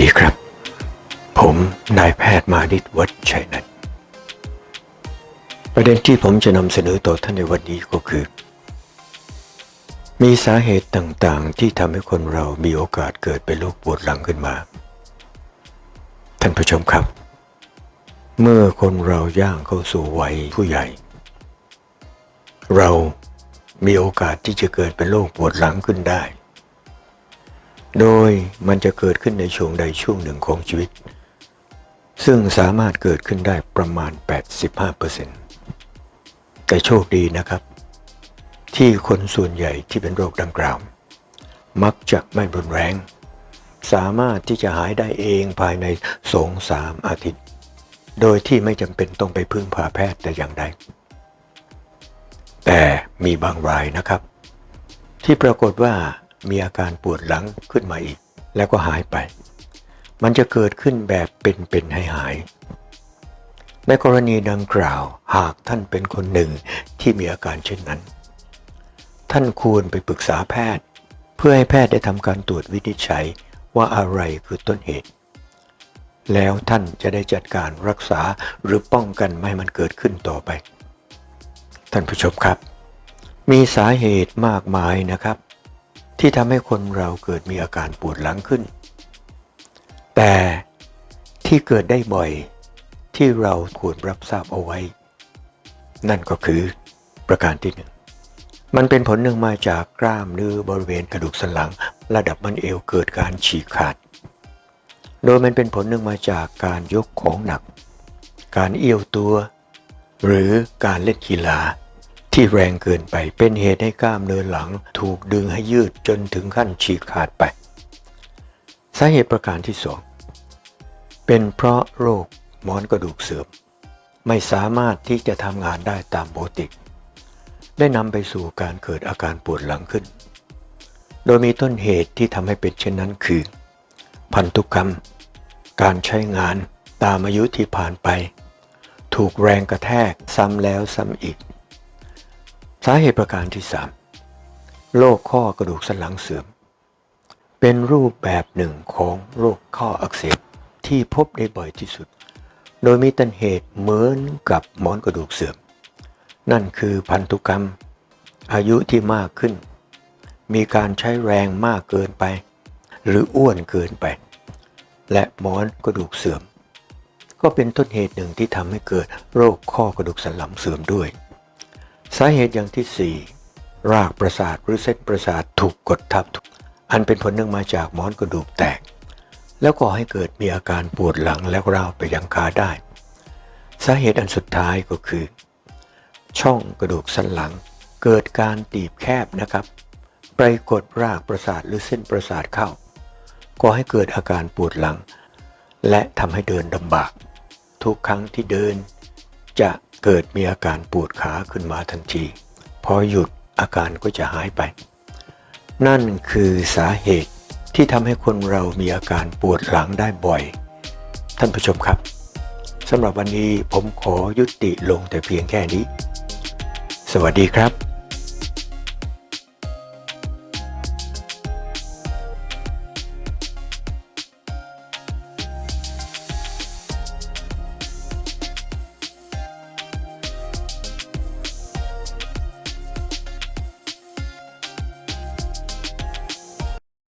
ดีครับ ผมนายแพทย์มานิตวัชชัยนันท์ประเด็นที่ผมจะนำเสนอต่อท่านในวันนี้ก็คือ มีสาเหตุต่างๆ ที่ทำให้คนเรามีโอกาสเกิดเป็นโรคปวดหลังขึ้นมา ท่านผู้ชมครับ เมื่อคนเราย่างเข้าสู่วัยผู้ใหญ่ เรามีโอกาสที่จะเกิดเป็นโรคปวดหลังขึ้นได้ โดยมันจะเกิดขึ้นในช่วงใดช่วงหนึ่งของชีวิต ซึ่งสามารถเกิดขึ้นได้ประมาณ 85%แต่โชคดีนะครับ ที่คนส่วนใหญ่ที่เป็นโรคดังกล่าว มักจะไม่รุนแรง สามารถที่จะหายได้เองภายในสองสามอาทิตย์ โดยที่ไม่จำเป็นต้องไปพึ่งพาแพทย์แต่อย่างใด แต่มีบางรายนะครับ ที่ปรากฏว่า มีอาการปวดหลังขึ้นมาอีก แล้วก็หายไป มันจะเกิดขึ้นแบบเป็นๆให้หายในกรณีดังกล่าวหากท่านเป็นคนหนึ่งที่มีอาการเช่นนั้น ท่านควรไปปรึกษาแพทย์ เพื่อให้แพทย์ได้ทำการตรวจวินิจฉัยว่าอะไรคือต้นเหตุ แล้วท่านจะได้จัดการรักษาหรือป้องกันไม่ให้มันเกิดขึ้นต่อไป ท่านผู้ชมครับ มีสาเหตุมากมายนะครับ ที่ทำให้คนเราเกิดมีอาการปวดหลังขึ้น แต่ที่เกิดได้บ่อยที่เราควรรับทราบเอาไว้ นั่นก็คือประการที่หนึ่งมันเป็นผลหนึ่งมาจากกล้ามเนื้อบริเวณกระดูกสันหลัง ระดับมันเอวเกิดการฉีกขาด โดยมันเป็นผลหนึ่งมาจากการยกของหนัก การเอี้ยวตัว หรือการเล่นกีฬา ที่แรงเกินไปเป็นเหตุให้กล้ามเนื้อหลังถูกดึงให้ยืดจนถึงขั้นฉีกขาดไป สาเหตุประการที่สองเป็นเพราะโรคหมอนกระดูกเสื่อม ไม่สามารถที่จะทำงานได้ตามปกติได้นำไปสู่การเกิดอาการปวดหลังขึ้น โดยมีต้นเหตุที่ทำให้เป็นเช่นนั้นคือ พันธุกรรม การใช้งานตามอายุที่ผ่านไป ถูกแรงกระแทกซ้ำแล้วซ้ำอีก สาเหตุประการที่ 3 โรคข้อกระดูกสันหลังเสื่อม เป็นรูปแบบหนึ่งของโรคข้ออักเสบที่พบได้บ่อยที่สุด โดยมีต้นเหตุเหมือนกับหมอนกระดูกเสื่อม นั่นคือพันธุกรรม อายุที่มากขึ้น มีการใช้แรงมากเกินไป หรืออ้วนเกินไป และหมอนกระดูกเสื่อม ก็เป็นต้นเหตุหนึ่งที่ทำให้เกิดโรคข้อกระดูกสันหลังเสื่อมด้วย สาเหตุอย่างที่ 4 รากประสาทหรือเส้นประสาทถูกกดทับ อันเป็นผลเนื่องมาจากหมอนกระดูกแตก แล้วก่อให้เกิดมีอาการปวดหลังและราวไปยังขาได้ สาเหตุอันสุดท้ายก็คือ ช่องกระดูกสันหลัง เกิดการตีบแคบนะครับไปกดรากประสาทหรือเส้นประสาทเข้าก่อให้เกิดอาการปวดหลัง และทำให้เดินลำบาก ทุกครั้งที่เดิน จะ เกิดมีอาการปวดขาขึ้นมาทันที พอหยุดอาการก็จะหายไป นั่นคือสาเหตุที่ทำให้คนเรามีอาการปวดหลังได้บ่อย ท่านผู้ชมครับสำหรับวันนี้ผมขอยุติลงแต่เพียงแค่นี้ สวัสดีครับ